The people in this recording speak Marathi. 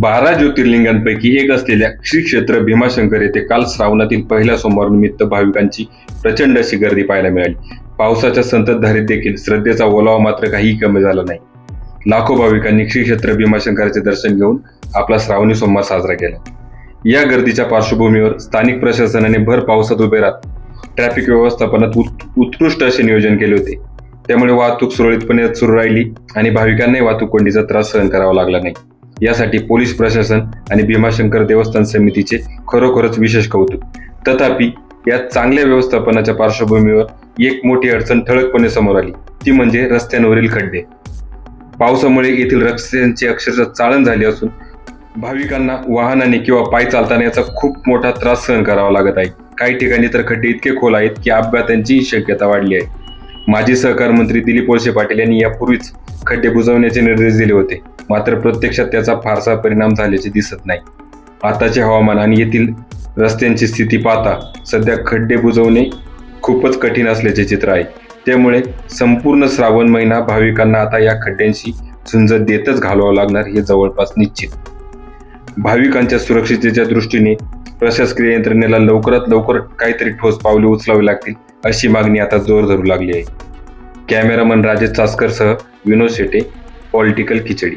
बारा ज्योतिर्लिंगांपैकी एक असलेल्या श्री क्षेत्र भीमाशंकर येथे काल श्रावणातील पहिल्या सोमवारनिमित्त भाविकांची प्रचंड अशी गर्दी पाहायला मिळाली. पावसाच्या संततधारीत देखील श्रद्धेचा ओलावा मात्र काहीही कमी झाला नाही. लाखो भाविकांनी श्री क्षेत्र भीमाशंकराचे दर्शन घेऊन आपला श्रावणी सोमवार साजरा केला. या गर्दीच्या पार्श्वभूमीवर स्थानिक प्रशासनाने भर पावसात उभे राहत ट्रॅफिक व्यवस्थापनात उत्कृष्ट असे नियोजन केले होते. त्यामुळे वाहतूक सुरळीतपणे सुरू राहिली आणि भाविकांनाही वाहतूक कोंडीचा त्रास सहन करावा लागला नाही. यासाठी पोलीस प्रशासन आणि भीमाशंकर देवस्थान समितीचे खरोखरच विशेष कौतुक. तथापि या चांगल्या व्यवस्थापनाच्या पार्श्वभूमीवर एक मोठी अडचण ठळकपणे समोर आली. ती म्हणजे रस्त्यांवरील खड्डे. पावसामुळे येथील रस्त्यांची अक्षरशः चाळण झाली असून भाविकांना वाहनाने किंवा पाय चालताना याचा खूप मोठा त्रास सहन करावा लागत आहे. काही ठिकाणी तर खड्डे इतके खोल आहेत की अपघातांची शक्यता वाढली आहे. माजी सहकार मंत्री दिलीप वळसे पाटील यांनी यापूर्वीच खड्डे बुजवण्याचे निर्देश दिले होते. मात्र प्रत्यक्षात त्याचा फारसा परिणाम झाल्याचे दिसत नाही. आताचे हवामान आणि येथील रस्त्यांची स्थिती पाहता सध्या खड्डे बुजवणे खूपच कठीण असल्याचे चित्र आहे. त्यामुळे संपूर्ण श्रावण महिना भाविकांना आता या खड्ड्यांशी झुंज देतच घालवावं लागणार हे जवळपास निश्चित. भाविकांच्या सुरक्षिततेच्या दृष्टीने प्रशासकीय यंत्रणेला लवकरात लवकर काहीतरी ठोस पावले उचलावी लागतील अशी मागणी आता जोर धरू लागली आहे. कॅमेरामन राजेश चासकरसह विनोद शेटे पॉलिटिकल खिचडी.